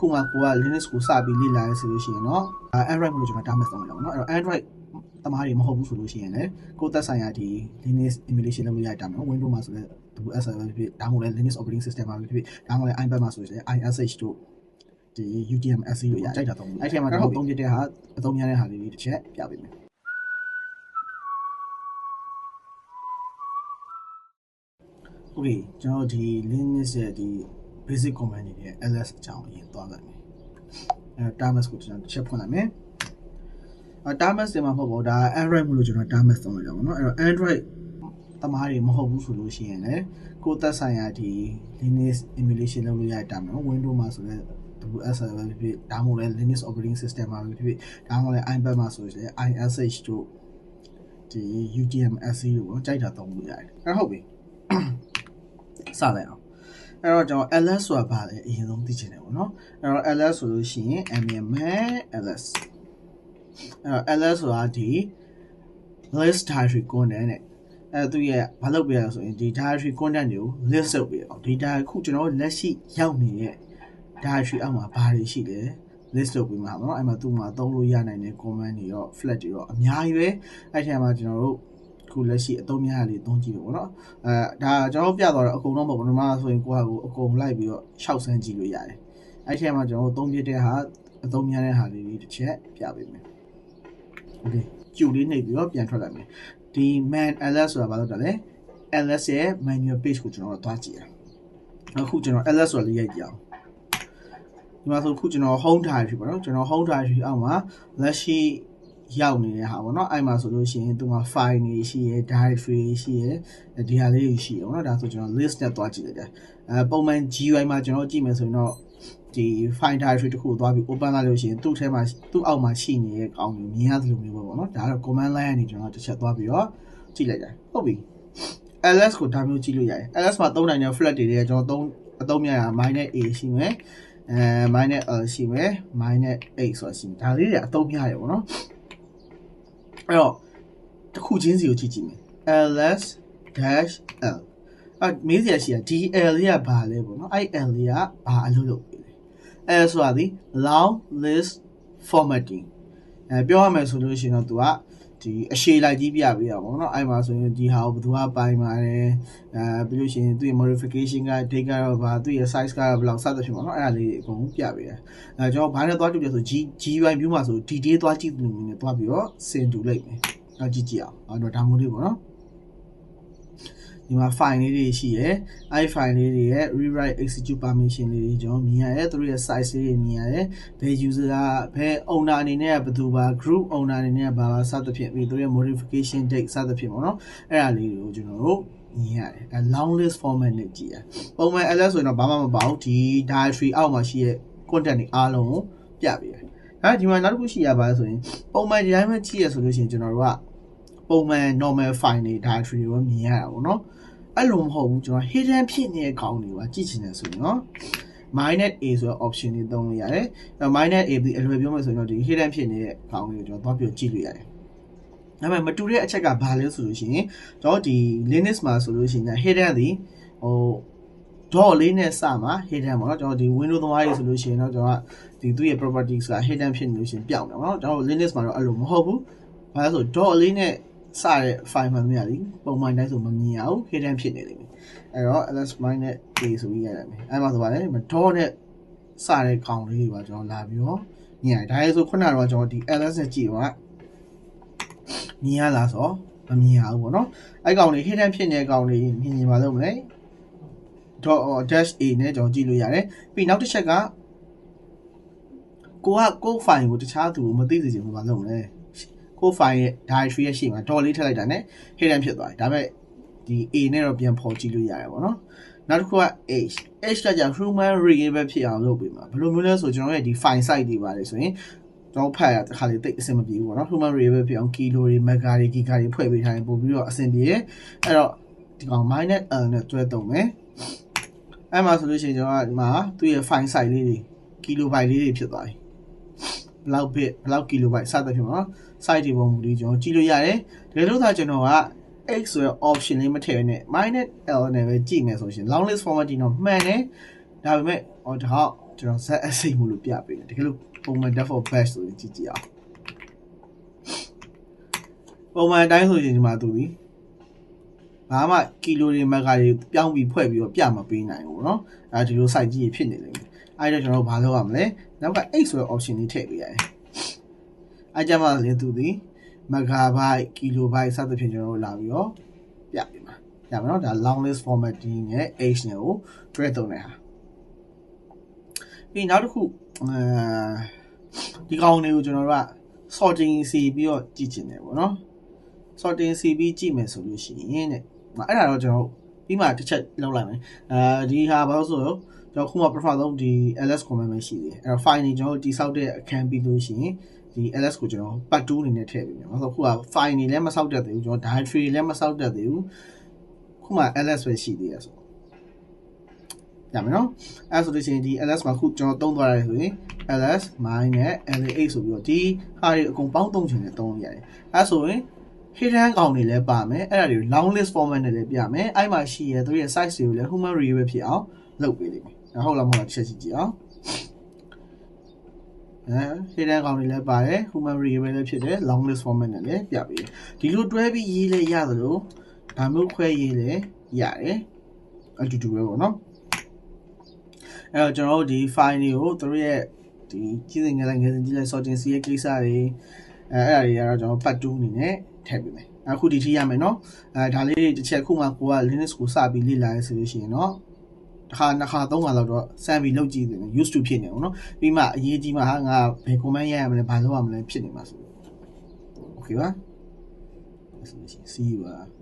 ခုမှကိုက Linux ကိုစပြီးလေ့လာရဆိုလို့ရှိရင်เนาะ Android ကိုကျွန်တော် database သုံးလိုက်အောင်เนาะအဲ့တော့ Android တမားတွေမဟုတ်ဘူးဆိုလို့ရှိရင်လည်းကိုသက်ဆိုင်ရာဒီ Linux emulation လုပ်လို့ရတာမျိုး Windows မှာဆိုလည်း WSL ပဲဖြစ်ဒါမှမဟုတ်လည်း Linux operating system မှာပဲဖြစ်ဒါမှမဟုတ်လည်း iPad မှာဆိုရင် ISH တို့ဒီ UTM SE တို့ရကြိုက်တာသုံးအဲ့ထဲမှာကျွန်တော်သုံးပြတဲ့ဟာအသုံးများတဲ့ဟာလေးတွေတစ်ချက်ပြပေးမယ် Okay ကျွန်တော်ဒီ Linux ရဲ့ဒီ basic command တွေနဲ့ ls အကြောင်းအရင်သွားလိုက်မယ်အဲ tamas ကိုကျွန်တော်ချက်ဖွင့်လိုက်မယ်အဲ tamas တွေမှာမဟုတ်ဘူးဒါ android မို့လို့ကျွန်တော် tamas သုံးလိုက်ကြပါတော့အဲ့တော့ android တမားတွေမဟုတ်ဘူးဆိုလို့ရှိရင်လည်းကိုသက်ဆိုင်ရာဒီ linux emulation လုပ်လို့ရတာမျိုး windows မှာဆိုလည်း WS ပဲဖြစ်ဖြစ်ဒါမှမဟုတ်လည်း Linux operating system မှာပဲဖြစ်ဖြစ်ဒါမှမဟုတ်လည်း iPad မှာဆိုရင် ISH တို့ဒီ UTM-SC တို့ကိုကြိုက်တာသုံးလို့ရတယ်အဲဟုတ်ပြီစလိုက်အောင် အဲ့တော့ကျွန်တော် ls ဆိုတာဘာလဲအရင်ဆုံးသိချင်တယ်ပေါ့နော်အဲ့တော့ ls ဆိုလို့ရှိရင် mm ls အဲ့တော့ ls ဆိုတာဒီ list directory content နဲ့အဲ့သူရဲ့ဘာလုပ်ပြရလဲဆိုရင်ဒီ directory content တွေကို list လုပ်ပြရအောင်ဒီ directory ခုကျွန်တော်လက်ရှိရောက်နေတဲ့ directory အောက်မှာဘာတွေရှိလဲ list လုပ်ပြီးမှာပေါ့နော်အဲ့မှာသူ့မှာသုံးလို့ရနိုင်တဲ့ command တွေရော flag တွေရောအများကြီးပဲအဲ့ထဲမှာကျွန်တော်တို့ ခုလက်ရှိအသုံးများလေးသုံးကြည့်လို့ပေါ့နော်အဲဒါကျွန်တော်ပြသွားတော့အကုန်လုံးပေါ့ဘယ်မှာဆိုရင်ကိုယ့်ဟာကိုအကုန်လိုက်ပြီးတော့ရှောက်ဆန်းကြည့်လို့ရတယ်အဲ့ထဲမှာကျွန်တော်တို့သုံးပြတဲ့ဟာအသုံးများတဲ့ဟာလေးတွေတစ်ချက်ပြပေးမယ်โอเคကျူလေးနှိပ်ပြီးတော့ပြန်ထွက်လိုက်မယ်ဒီ man ls ဆိုတာဘာလို့တာလဲ ls ရဲ့ manual page ကိုကျွန်တော်တို့သွားကြည့်ရအခုကျွန်တော် ls ဆိုတာလေးရိုက်ကြည့်အောင်ဒီမှာဆိုခုကျွန်တော် home directory ပေါ့နော်ကျွန်တော် home directory အောက်မှာလက်ရှိ ရောက်နေတဲ့ဟာပေါ့နော်အဲ့မှာဆိုလို့ရှိရင်သူမှာ file တွေရှိရယ် directory ရှိရယ်ဒီဟာလေးတွေရှိရယ်ပေါ့နော်ဒါဆိုကျွန်တော် list နဲ့တွားကြည့်လိုက်တယ်အဲပုံမှန် GUI မှာကျွန်တော်ကြည့်မယ်ဆိုရင်တော့ဒီ file directory တခုကိုတွားပြီး open လုပ်လို့ရှိရင်သူ့ထဲမှာသူ့အောက်မှာရှိနေတဲ့ကောင်းတွေမြင်ရသလိုမျိုးပဲပေါ့နော်ဒါကတော့ command line ကနေကျွန်တော်တစ်ချက်တွားပြီးတော့ကြည့်လိုက်တယ်ဟုတ်ပြီ ls ကိုဒါမျိုးကြည့်လို့ရတယ် ls မှာသုံးနိုင်တဲ့ flag တွေတွေကကျွန်တော်သုံးအသုံးများတာ -a ရှိမယ်အဲ -l ရှိမယ် -8 ဆိုတာရှိမယ်ဒါလေးတွေအသုံးများတယ်ပေါ့နော် အဲ့တော့တစ်ခုချင်းစီကိုကြည့်ကြည့်မယ် ls dash l အဲ့မေးစရာရှိတာ dl လေးကဘာလဲပေါ့နော်အဲ့ l လေးကဘာအလုပ်လုပ်ပေးလဲအဲဆိုတာဒီ long list formatting အဲပြောရမယ်ဆိုလို့ရှိရင်တော့သူက ဒီအရှိလိုက်ကြီးပြပေးတာပေါ့နော်အဲ့မှာဆိုရင်ဒီဟာကိုဘယ်သူကပိုင်ပါတယ်အဲပြီးလို့ရှိရင်သူ့ရဲ့ modification က date ကတော့ဘာသူ့ရဲ့ size ကတော့ဘယ်လောက်စသဖြင့်ပေါ့နော်အဲ့ဒါလေးအကုန်ပြပေးတယ်အဲကျွန်တော်ဘာနဲ့သွားကြည့်လဲဆို G GUI view မှာဆို detail သွားကြည့်လို့နည်းနည်းသွားပြီးတော့စင်တူလိုက်မယ်နောက်ကြည့်ကြည့်အောင်အဲ့တော့ဒါမျိုးလေးပေါ့နော် ဒီမှာ file လေးတွေရှိရယ်အဲ့ file လေးတွေရဲ့ rewrite execute permission လေးတွေကျွန်တော်မြင်ရတယ်သူတို့ရဲ့ size လေးတွေမြင်ရတယ်ဘယ် user ကဘယ် owner အနေနဲ့ဘယ်သူပါ group owner အနေနဲ့ဘာပါစသဖြင့်ပြီးသူတို့ရဲ့ modification date စသဖြင့်ပေါ့နော်အဲ့ဒါလေးကိုကျွန်တော်တို့မြင်ရတယ်အဲ long list format နဲ့ကြည့်ရပုံမှန် ls ဆိုရင်တော့ဘာမှမပါဘူးဒီ directory အောက်မှာရှိရဲ့ content တွေအားလုံးကိုပြပေးတယ်ဒါဒီမှာနောက်တစ်ခုရှိရပါဆိုရင်ပုံမှန်ဒီတိုင်းပဲကြည့်ရဆိုလို့ရှိရင်ကျွန်တော်တို့က ပုံမှန် normal file တွေ directory တွေမြင်ရတာပေါ့နော်အဲ့လိုမဟုတ်ဘူးကျွန်တော် hidden ဖြစ်နေတဲ့ခေါင်းတွေပါကြည့်ချင်တယ်ဆိုရင်နော် minus a ဆိုတဲ့ option တွေသုံးလို့ရတယ်အဲ minus a ပြီးအလွယ်ပြောမယ်ဆိုရင်တော့ဒီ hidden ဖြစ်နေတဲ့ခေါင်းတွေကိုကျွန်တော်သွားပြီးကြည့်လို့ရတယ်ဒါပေမဲ့မတူတဲ့အချက်ကဘာလဲဆိုလို့ရှိရင်ကျွန်တော်ဒီ Linux မှာဆိုလို့ရှိရင် hidden ဒီဟို dot လေးနဲ့စမှာ hidden ပေါ့နော်ကျွန်တော်ဒီ window သမားကြီးဆိုလို့ရှိရင်တော့ကျွန်တော်ဒီသူ့ရဲ့ properties က hidden ဖြစ်နေလို့ရှိရင်ပြောင်းတယ်ပေါ့နော်ကျွန်တော် Linux မှာတော့အဲ့လိုမဟုတ်ဘူးဘာလဲဆို dot လေးနဲ့ စတဲ့ file မှန်များလीပုံမှန်တိုင်းဆိုမမြင်ရဘူး hidden ဖြစ်နေလိမ့်မယ်အဲ့တော့ ls minus a ဆိုပြီးရတယ်မယ်အဲ့မှာဆိုပါလေ dot နဲ့စတဲ့ကောင်လေးတွေပါကျွန်တော်လာပြီးတော့မြင်ရတယ်ဒါရဲဆိုခုနကတော့ကျွန်တော်ဒီ ls နဲ့ကြည့်တော့မြင်ရလားဆိုမမြင်ရဘူးပေါ့နော်အဲ့ကောင်လေး hidden ဖြစ်နေတဲ့ကောင်လေးမြင်ရင်မလုပ်မလဲ dot dash a နဲ့ကျွန်တော်ကြည့်လို့ရတယ်ပြီးနောက်တစ်ချက်ကကိုကကို file ကိုတခြားသူကိုမသိစေချင်ဘူးမလုပ်မလဲ ကို file ရဲ့ directory ရဲ့ရှေ့မှာ dot လေးထည့်လိုက်တာနဲ့ hidden ဖြစ်သွားတယ်ဒါပေမဲ့ဒီ a နဲ့တော့ပြန်ဖော်ကြည့်လို့ရတယ်ပေါ့နော်နောက်တစ်ခုက h h ကကြာ human readable ဖြစ်အောင်လုပ်ပေးမှာဘယ်လိုမျိုးလဲဆိုကျွန်တော်ရဲ့ဒီ file site တွေပါတယ်ဆိုရင်ကျွန်တော်ဖတ်ရတခါလေးတိတ်အဆင်မပြေဘူးပေါ့နော် human readable ဖြစ်အောင် kilo တွေ mega တွေ giga တွေဖွဲ့ပေးထားရင်ပို့ပြီးတော့အဆင်ပြေရဲ့အဲ့တော့ဒီကောင် minus l နဲ့တွဲသုံးမယ်အဲ့မှာဆိုလို့ရှိရင်ကျွန်တော်ကဒီမှာသူ့ရဲ့ file size လေးတွေ kilobyte လေးတွေဖြစ်သွားပြီဘလောက် bit ဘလောက် kilobyte စသဖြင့်ပေါ့နော် site တွေပုံမူပြီးကျွန်တော်ကြည့်လို့ရတယ်ဒါလို့သာကျွန်တော်က x ဆိုရ option လေးမထည့်နဲ့ -l နဲ့ပဲကြည့်မယ်ဆိုရှင် long list formatting တော့မှန်တယ်ဒါပေမဲ့ဟောဒါ ကျွန်တော် ZSA မို့လို့ပြပေးတယ်တကယ်လို့ပုံမှန် default batch ဆိုရင်ကြည့်ကြည့်အောင်ပုံမှန်အတိုင်းဆိုရင်ဒီမှာသူဒီဘာမှကီလိုတွေမက်ဂါတွေပြောင်းပြီးဖွဲ့ပြီးတော့ပြမပေးနိုင်ဘူးเนาะအဲဒီလို site ကြီးဖြစ်နေလိမ့်မယ်အဲ့တော့ကျွန်တော်တို့ဘာလုပ်ရမလဲနောက်က8ဆိုတဲ့ option လေးထည့်ပေးရတယ် အဲကြမှာလေသူဒီ megabyte kilobyte စသဖြင့်ကျွန်တော်တို့လာပြီးတော့ပြပေးမှာရပါတော့ဒါ long list formatting နဲ့ h နဲ့ကိုတွဲသုံးတဲ့ဟာပြီးနောက်တစ်ခုအဲဒီကောင်တွေကိုကျွန်တော်တို့က sorting စီပြီးတော့ကြည့်ချင်တယ်ပေါ့နော် sorting စီပြီးကြည့်မယ်ဆိုလို့ရှိရင်တဲ့အဲ့ဒါတော့ကျွန်တော်ပြီးမှတစ်ချက်လောက်လိုက်မယ်အဲဒီဟာဘာလို့ဆိုတော့ကျွန်တော်ခုမှ prefer ဆုံးဒီ ls command ပဲရှိသေးတယ်အဲ့တော့ file နေကျွန်တော်တိဆောက်တဲ့အခန်းပြီးလို့ရှိရင် ဒီ ls ကိုကျွန်တော် part 2အနေနဲ့ထည့်ပေးမယ်။ဘာလို့ခုက file နေလည်းမဆောက်တတ်သေးဘူးကျွန်တော် directory လည်းမဆောက်တတ်သေးဘူး။ခုမှ ls ပဲရှိသေးရဆို။ရမယ်နော်။အဲဆိုလို့ရှိရင်ဒီ ls မှာခုကျွန်တော်တုံးသွားရတယ်ဆိုရင် ls mine နဲ့ la8 ဆိုပြီးတော့ဒီဟာတွေအကုန်ပေါင်းသုံးချင်တယ်တုံးရတယ်။အဲဆိုရင် hidden ကောင်တွေလည်းပါမယ်အဲ့ဒါတွေ long list format နဲ့လည်းပြမယ်အဲ့မှာရှိရသူရဲ့ size တွေကိုလည်း human readable ဖြစ်အောင်လုပ်ပေးလိမ့်မယ်ဟုတ်လားမဟုတ်လားချက်ကြည့်ကြည့်အောင် အဲရှင်းတဲ့ကောင်တွေလည်းပါတယ် human variable လည်းဖြစ်တယ် long list format နဲ့လည်းပြပေးတယ်ဒီလိုတွဲပြီးရေးလဲရသလိုဒါမျိုးခွဲရေးလဲရတယ်အတူတူပဲပေါ့နော်အဲတော့ကျွန်တော်တို့ဒီ file တွေကိုသူတို့ရဲ့ဒီကြီးစင်ငယ်ငယ်စင်ကြီးလဲ sorting စီရဲ့ကိစ္စတွေအဲအဲ့ဒါတွေကတော့ကျွန်တော်ပတ်2အနေနဲ့ထည့်ပေးမယ်အခုဒီထိရမယ်နော်အဲဒါလေးတစ်ချက်ခုမှကိုက Linux ကိုစပြီးလေ့လာရဆိုလို့ရှိရင်တော့ တစ်ခါနှစ်ခါသုံးခါလောက်တော့စမ်းပြီးလုပ်ကြည့်တယ် used to ဖြစ်နေအောင်နော်ပြီးမှအရေးကြီးမှဟာငါဘယ် comment ရရမလဲဘာလုပ်ရမလဲဖြစ်နေမှာဆို Okay ပါဆိုလို့ရှိရင် see you ပါ